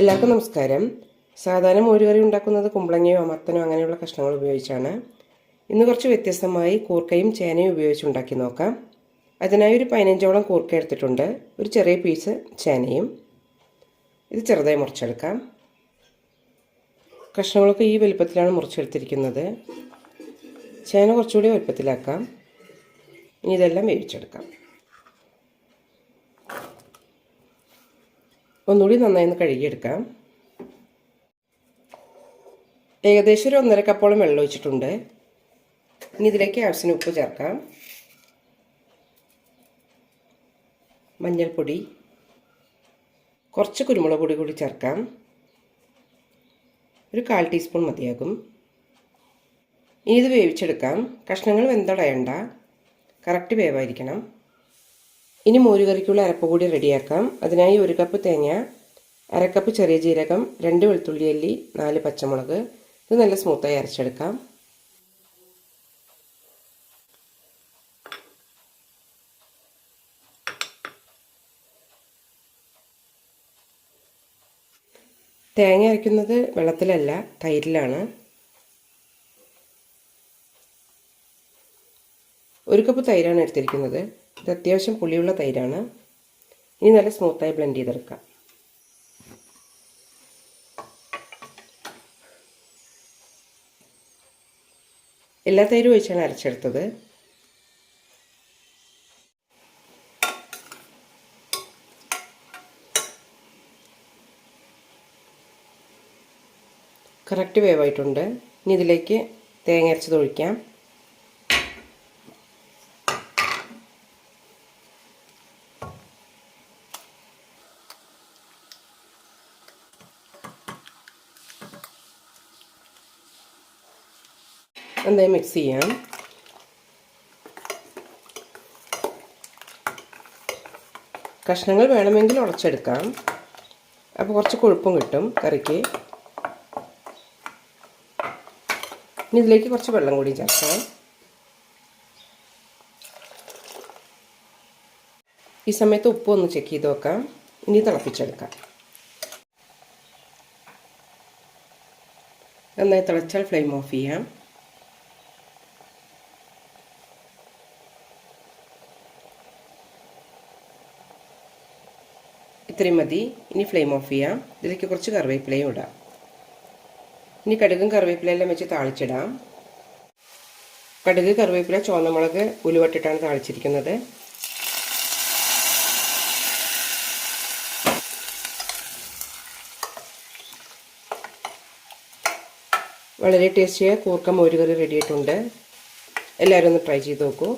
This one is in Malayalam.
എല്ലാവർക്കും നമസ്കാരം. സാധാരണ മോരുകറി ഉണ്ടാക്കുന്നത് കുമ്പളങ്ങയോ അമർത്തനോ അങ്ങനെയുള്ള കഷ്ണങ്ങൾ ഉപയോഗിച്ചാണ്. ഇന്ന് കുറച്ച് വ്യത്യസ്തമായി കൂർക്കയും ചേനയും ഉപയോഗിച്ച് ഉണ്ടാക്കി നോക്കാം. അതിനായി ഒരു പതിനഞ്ചോളം കൂർക്ക എടുത്തിട്ടുണ്ട്. ഒരു ചെറിയ പീസ് ചേനയും. ഇത് ചെറുതായി മുറിച്ചെടുക്കാം. കഷ്ണങ്ങളൊക്കെ ഈ വലുപ്പത്തിലാണ് മുറിച്ചെടുത്തിരിക്കുന്നത്. ചേന കുറച്ചുകൂടി വലുപ്പത്തിലാക്കാം. ഇനി ഇതെല്ലാം വേവിച്ചെടുക്കാം. ഒന്നുകൂടി നന്നായി ഒന്ന് കഴുകിയെടുക്കാം. ഏകദേശം ഒരു ഒന്നര കപ്പോളം വെള്ളം ഒഴിച്ചിട്ടുണ്ട്. ഇനി ഇതിലേക്ക് ആവശ്യത്തിന് ഉപ്പ് ചേർക്കാം. മഞ്ഞൾപ്പൊടി. കുറച്ച് കുരുമുളക് പൊടി കൂടി ചേർക്കാം. ഒരു കാൽ ടീസ്പൂൺ മതിയാകും. ഇനി ഇത് വേവിച്ചെടുക്കാം. കഷ്ണങ്ങൾ വെന്തടയണ്ട. കറക്റ്റ് വേവായിരിക്കണം. ഇനി മോരുകറിക്കുള്ള അരപ്പ് കൂടി റെഡിയാക്കാം. അതിനായി ഒരു കപ്പ് തേങ്ങ അരക്കപ്പ് ചെറിയ ജീരകം രണ്ട് വെളുത്തുള്ളി അല്ലി നാല് പച്ചമുളക്. ഇത് നല്ല സ്മൂത്തായി അരച്ചെടുക്കാം. തേങ്ങ അരയ്ക്കുന്നത് വെള്ളത്തിലല്ല തൈരിലാണ്. ഒരു കപ്പ് തൈരാണ് എടുത്തിരിക്കുന്നത്. ഇത് അത്യാവശ്യം പുളിയുള്ള തൈരാണ്. ഇനി നല്ല സ്മൂത്തായി ബ്ലെൻഡ് ചെയ്തെടുക്കാം. എല്ലാ തൈരും ഒഴിച്ചാണ് അരച്ചെടുത്തത്. കറക്റ്റ് വേവായിട്ടുണ്ട്. ഇനി ഇതിലേക്ക് തേങ്ങ അരച്ചത് ഒഴിക്കാം നന്നായി മിക്സ് ചെയ്യാം കഷ്ണങ്ങൾ വേണമെങ്കിൽ ഉടച്ചെടുക്കാം. അപ്പോൾ കുറച്ച് കൊഴുപ്പും കിട്ടും കറിക്ക്. ഇനി ഇതിലേക്ക് കുറച്ച് വെള്ളം കൂടി ചേർക്കാം. ഈ സമയത്ത് ഉപ്പ് ഒന്ന് ചെക്ക് ചെയ്ത് നോക്കാം. ഇനി തിളപ്പിച്ചെടുക്കാം. നന്നായി തിളച്ചാൽ ഫ്ലെയിം ഓഫ് ചെയ്യാം. ഇത്രയും മതി. ഇനി ഫ്ലെയിം ഓഫ് ചെയ്യാം. ഇതിലേക്ക് കുറച്ച് കറിവേപ്പിലയും ഇടാം. ഇനി കടുകും കറിവേപ്പിലയെല്ലാം വെച്ച് താളിച്ചിടാം. കടുക് കറിവേപ്പില ചുവന്നമുളക് ഉലുവട്ടിട്ടാണ് താളിച്ചിരിക്കുന്നത്. വളരെ ടേസ്റ്റിയായ കൂർക്ക മോരുകറി റെഡിയായിട്ടുണ്ട് എല്ലാവരും ഒന്ന് ട്രൈ ചെയ്ത് നോക്കൂ.